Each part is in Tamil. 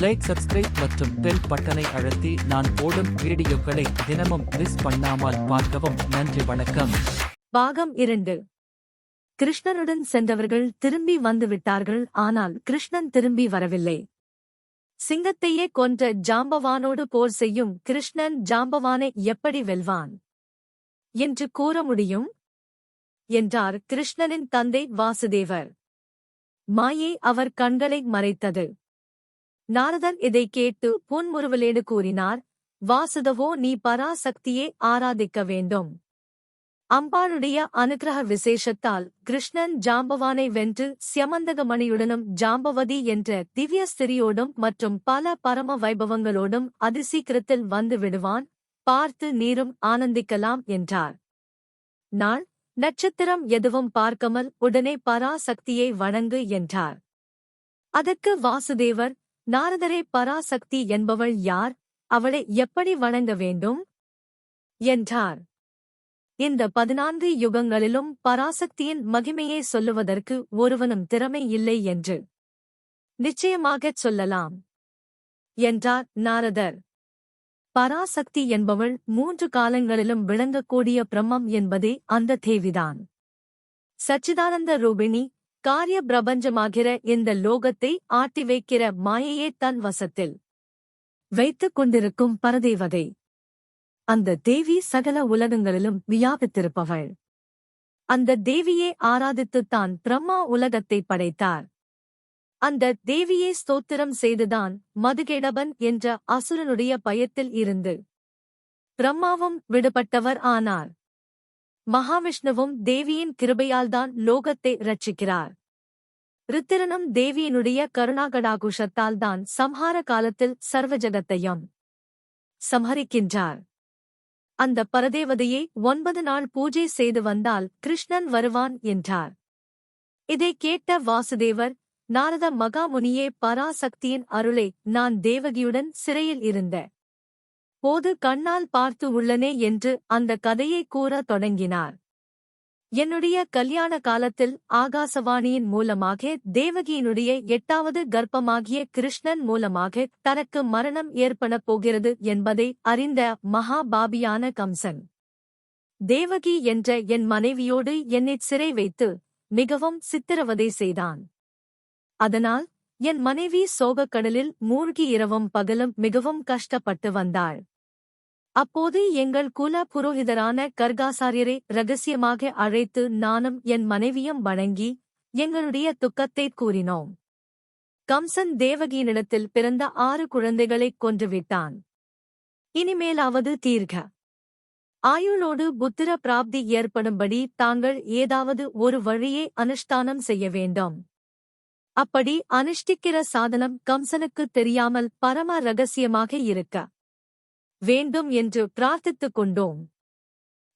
லைக் சப்ஸ்கிரைப் மற்றும் பெல் பட்டனை அழுத்தி நான் போடும் வீடியோக்களை தினமும் மிஸ் பண்ணாமல் பார்க்கவும். நன்றி வணக்கம். பாகம் இரண்டு. கிருஷ்ணனுடன் சென்றவர்கள் திரும்பி வந்து விட்டார்கள் ஆனால் கிருஷ்ணன் திரும்பி வரவில்லை. சிங்கத்தையே கொன்ற ஜாம்பவானோடு போர் செய்யும் கிருஷ்ணன் ஜாம்பவானை எப்படி வெல்வான்? என்று கூற முடியும்? என்றார் கிருஷ்ணனின் தந்தை வாசுதேவர். மாயை அவர் கண்களை மறைத்தது. நாரதர் இதைக் கேட்டு புன்முறுவலேடு கூறினார் வாசுதவோ நீ பராசக்தியே ஆராதிக்க வேண்டும். அம்பாளுடைய அனுக்கிரக விசேஷத்தால் கிருஷ்ணன் ஜாம்பவானை வென்று சியமந்தகமணியுடனும் ஜாம்பவதி என்ற திவ்ய ஸ்திரியோடும் மற்றும் பல பரம வைபவங்களோடும் அதிசீக்கிரத்தில் வந்து விடுவான் பார்த்து நீரும் ஆனந்திக்கலாம் என்றார். நாள் நட்சத்திரம் எதுவும் பார்க்காமல் உடனே பராசக்தியை வணங்கு என்றார். அதற்கு வாசுதேவர் நாரதரே பராசக்தி என்பவள் யார்? அவளை எப்படி வணங்க வேண்டும்? என்றார். இந்த பதினான்கு யுகங்களிலும் பராசக்தியின் மகிமையை சொல்லுவதற்கு ஒருவனும் திறமை இல்லை என்று நிச்சயமாகச் சொல்லலாம் என்றார் நாரதர். பராசக்தி என்பவள் மூன்று காலங்களிலும் விளங்கக்கூடிய பிரம்மம் என்பதே அந்த தேவிதான். சச்சிதானந்த ரூபிணி காரிய பிரபஞ்சமாகிற இந்த லோகத்தை ஆட்டி வைக்கிற மாயையே தன் வசத்தில் வைத்துக் கொண்டிருக்கும் பரதேவதை. அந்த தேவி சகல உலகங்களிலும் வியாபித்திருப்பவள். அந்த தேவியை ஆராதித்துத்தான் பிரம்மா உலகத்தை படைத்தார். அந்த தேவியை ஸ்தோத்திரம் செய்துதான் மதுகேடபன் என்ற அசுரனுடைய பயத்தில் இருந்து பிரம்மாவும் விடுபட்டவர் ஆனார். மகாவிஷ்ணுவும் தேவியின் கிருபையால்தான் லோகத்தை ரட்சிக்கிறார் ரித்திரனும் தேவியினுடைய கருணாகடாகுஷத்தால்தான் சம்ஹார காலத்தில் சர்வஜகத்தையும் சம்ஹரிக்கின்றார். அந்த பரதேவதையை ஒன்பது நாள் பூஜை செய்து வந்தால் கிருஷ்ணன் வருவான் என்றார். இதைக் கேட்ட வாசுதேவர் நாரத மகாமுனியே பராசக்தியின் அருளை நான் தேவகியுடன் சிறையில் இருந்த போது கண்ணால் பார்த்து உள்ளனே என்று அந்த கதையை கூறத் தொடங்கினார். என்னுடைய கல்யாண காலத்தில் ஆகாசவாணியின் மூலமாக தேவகியினுடைய எட்டாவது கர்ப்பமாகிய கிருஷ்ணன் மூலமாக தனக்கு மரணம் ஏற்படப் போகிறது என்பதை அறிந்த மகாபாபியான கம்சன். தேவகி என்ற என் மனைவியோடு என்னைச் சிறை வைத்து மிகவும் சித்திரவதை செய்தான். அதனால் என் மனைவி சோகக் கடலில் மூழ்கி இரவும் பகலும் மிகவும் கஷ்டப்பட்டு வந்தாள். அப்போது எங்கள் குல புரோகிதரான கர்காசாரியரை ரகசியமாக அழைத்து நானும் என் மனைவியும் வணங்கி எங்களுடைய துக்கத்தைக் கூறினோம். கம்சன் தேவகியினிடத்தில் பிறந்த ஆறு குழந்தைகளைக் கொன்றுவிட்டான். இனிமேலாவது தீர்க. ஆயுளோடு புத்திர பிராப்தி ஏற்படும்படி தாங்கள் ஏதாவது ஒரு வழியை அனுஷ்டானம் செய்ய வேண்டும். அப்படி அனுஷ்டிக்கிற சாதனம் கம்சனுக்குத் தெரியாமல் பரம ரகசியமாக இருக்க. வேண்டும் என்று பிரார்த்தித்துக் கொண்டோம்.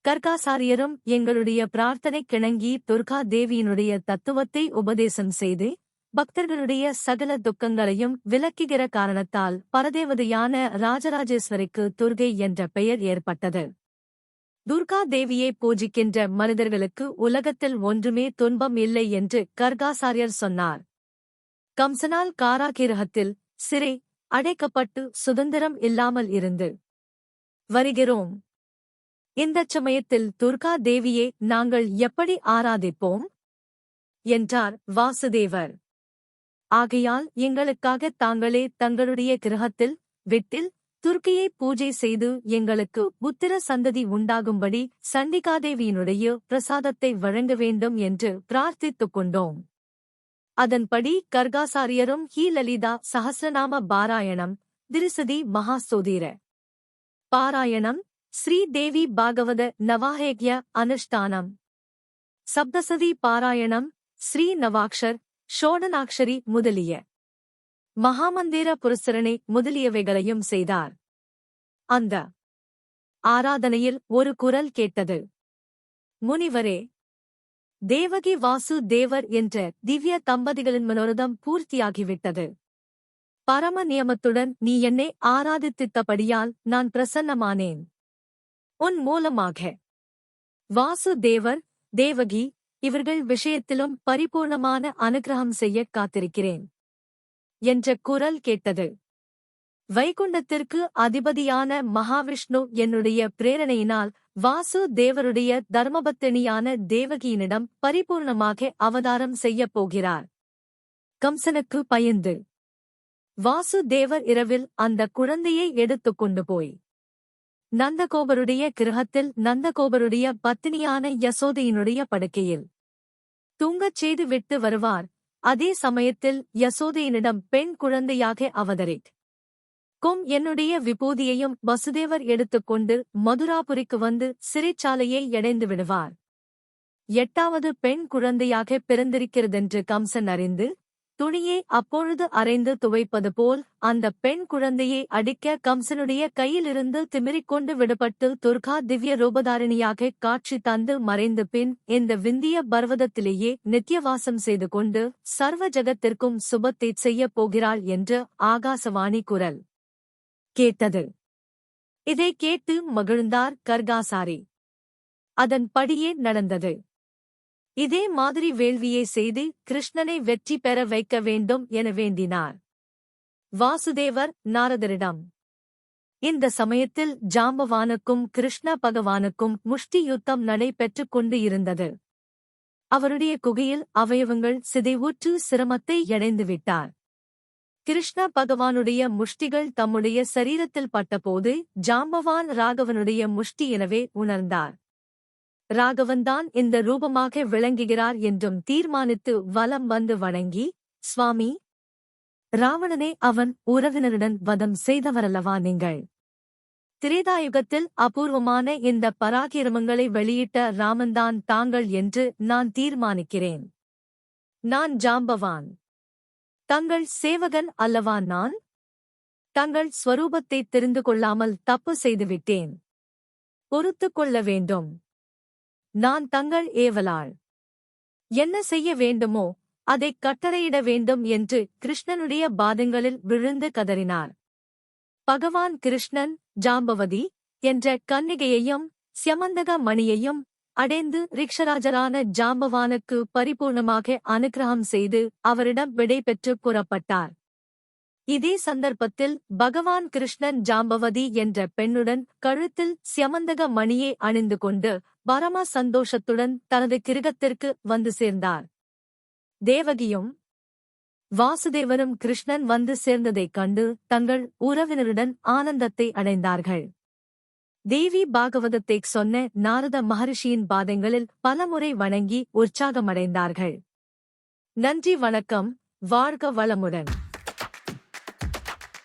கர்காசாரியரும் எங்களுடைய பிரார்த்தனை கிணங்கி துர்கா தேவியினுடைய தத்துவத்தை உபதேசம் செய்து பக்தர்களுடைய சகல துக்கங்களையும் விலக்குகிற காரணத்தால் பரதேவதையான ராஜராஜேஸ்வரிக்கு துர்கை என்ற பெயர் ஏற்பட்டது. துர்கா தேவியை பூஜிக்கின்ற மனிதர்களுக்கு உலகத்தில் ஒன்றுமே துன்பம் இல்லை என்று கர்காசாரியர் சொன்னார். கம்சனால் காராகிரகத்தில் சிறை அடைக்கப்பட்டு சுதந்திரம் இல்லாமல் இருந்து வருகிறோம். இந்தச் சமயத்தில் துர்கா தேவியை நாங்கள் எப்படி ஆராதிப்போம்? என்றார் வாசுதேவர். ஆகையால் எங்களுக்காக தாங்களே தங்களுடைய கிரகத்தில் வீட்டில் துர்க்கியை பூஜை செய்து எங்களுக்கு புத்திர சந்ததி உண்டாகும்படி சண்டிகாதேவியினுடைய பிரசாதத்தை வழங்க வேண்டும் என்று பிரார்த்தித்துக் கொண்டோம். அதன்படி கர்காசாரியரும் ஹீலலிதா சஹசிரநாம பாராயணம் திரிசதி மகாசோதீர. பாராயணம். ஸ்ரீதேவி பாகவத நவாஹேக்ய அனுஷ்டானம். சப்தசதி பாராயணம். ஸ்ரீ நவாக்ஷர் ஷோடனாக்ஷரி முதலிய மகாமந்திர புரசரணை முதலியவைகளையும் செய்தார். அந்த ஆராதனையில் ஒரு குரல் கேட்டது. முனிவரே தேவகி வாசு தேவர் என்ற திவ்ய தம்பதிகளின் மனோரதம் பூர்த்தியாகிவிட்டது. பரம நியமத்துடன் நீ என்னை ஆராதித்தித்தபடியால் நான் பிரசன்னமானேன். உன் மூலமாக. வாசு தேவர் தேவகி இவர்கள் விஷயத்திலும் பரிபூர்ணமான அனுக்கிரகம் செய்ய காத்திருக்கிறேன். என்ற குரல் கேட்டது. வைகுண்டத்திற்கு அதிபதியான மகாவிஷ்ணு என்னுடைய பிரேரணையினால் வாசு தேவருடைய தர்மபத்தினியான தேவகியினிடம் பரிபூர்ணமாக அவதாரம் செய்யப் போகிறார். கம்சனுக்கு பயந்து. வாசுதேவர் இரவில் அந்த குழந்தையை எடுத்துக் கொண்டு போய். நந்தகோபருடைய கிரகத்தில் நந்தகோபருடைய பத்தினியான யசோதையினுடைய படுக்கையில். தூங்கச் செய்து விட்டு வருவார். அதே சமயத்தில் யசோதையினிடம் பெண் குழந்தையாக அவதரித். கொம் என்னுடைய விபூதியையும் வசுதேவர் எடுத்துக்கொண்டு மதுராபுரிக்கு வந்து சிறைச்சாலையை எடைந்து விடுவார். எட்டாவது பெண் குழந்தையாக பிறந்திருக்கிறதென்று கம்சன் அறிந்து துணியை அப்பொழுது அரைந்து துவைப்பது போல் அந்த பெண் குழந்தையை அடிக்க கம்சனுடைய கையிலிருந்து திமிரிக்கொண்டு விடப்பட்டு துர்கா திவ்ய ரூபதாரிணியாக காட்சி தந்து மறைந்து பின் இந்த விந்திய பர்வதத்திலேயே நித்தியவாசம் செய்து கொண்டு சர்வ ஜகத்திற்கும் சுபத்தை செய்யப் போகிறாள் என்று ஆகாசவாணி குரல் கேட்டது. இதை கேட்டு மகிழ்ந்தார் கர்காசாரி. அதன்படியே நடந்தது. இதே மாதிரி வேள்வியை செய்து கிருஷ்ணனை வெற்றி பெற வைக்க வேண்டும் என வேண்டினார். வாசுதேவர் நாரதரிடம் இந்த சமயத்தில் ஜாம்பவானுக்கும் கிருஷ்ண பகவானுக்கும் முஷ்டி யுத்தம் நடைபெற்றுக் கொண்டு இருந்தது. அவருடைய குகையில் அவயவங்கள் சிதைவுற்று சிரமத்தை அடைந்துவிட்டார் கிருஷ்ண பகவானுடைய முஷ்டிகள் தம்முடைய சரீரத்தில் பட்டபோது ஜாம்பவான் ராகவனுடைய முஷ்டி எனவே உணர்ந்தார். ராகவன்தான் இந்த ரூபமாக விளங்குகிறார் என்றும் தீர்மானித்து வலம் வந்து வணங்கி சுவாமி ராவணனை அவன் உறவினருடன் வதம் செய்தவரல்லவா நீங்கள்? திரேதாயுகத்தில் அபூர்வமான இந்த பராக்கிரமங்களை வெளியிட்ட ராமன்தான் தாங்கள் என்று நான் தீர்மானிக்கிறேன். நான் ஜாம்பவான். தங்கள் சேவகன் அல்லவா நான்? தங்கள் ஸ்வரூபத்தை தெரிந்து கொள்ளாமல் தப்பு செய்துவிட்டேன். பொறுத்துக் கொள்ள வேண்டும். நான் தங்கள் ஏவலாள். என்ன செய்ய வேண்டுமோ அதைக் கட்டளையிட வேண்டும் என்று கிருஷ்ணனுடைய பாதங்களில் விழுந்து கதறினார். பகவான் கிருஷ்ணன் ஜாம்பவதி என்ற கன்னிகையையும் சியமந்தக மணியையும் அடைந்து ரிக்ஷராஜரான ஜாம்பவானுக்கு பரிபூர்ணமாக அனுக்கிரகம் செய்து அவரிடம் விடை பெற்று புறப்பட்டார் இதே சந்தர்ப்பத்தில் பகவான் கிருஷ்ணன் ஜாம்பவதி என்ற பெண்ணுடன் கழுத்தில் சியமந்தக மணியை அணிந்து கொண்டு பரம சந்தோஷத்துடன் தனது கிருகத்திற்கு வந்து சேர்ந்தார். தேவகியும் வாசுதேவரும் கிருஷ்ணன் வந்து சேர்ந்ததைக் கண்டு தங்கள் உறவினருடன் ஆனந்தத்தை அடைந்தார்கள். தேவி பாகவதத்தைச் சொன்ன நாரத மகரிஷியின் பாதங்களில் பலமுறை வணங்கி உற்சாகமடைந்தார்கள். நன்றி வணக்கம். வாழ்க வளமுடன்.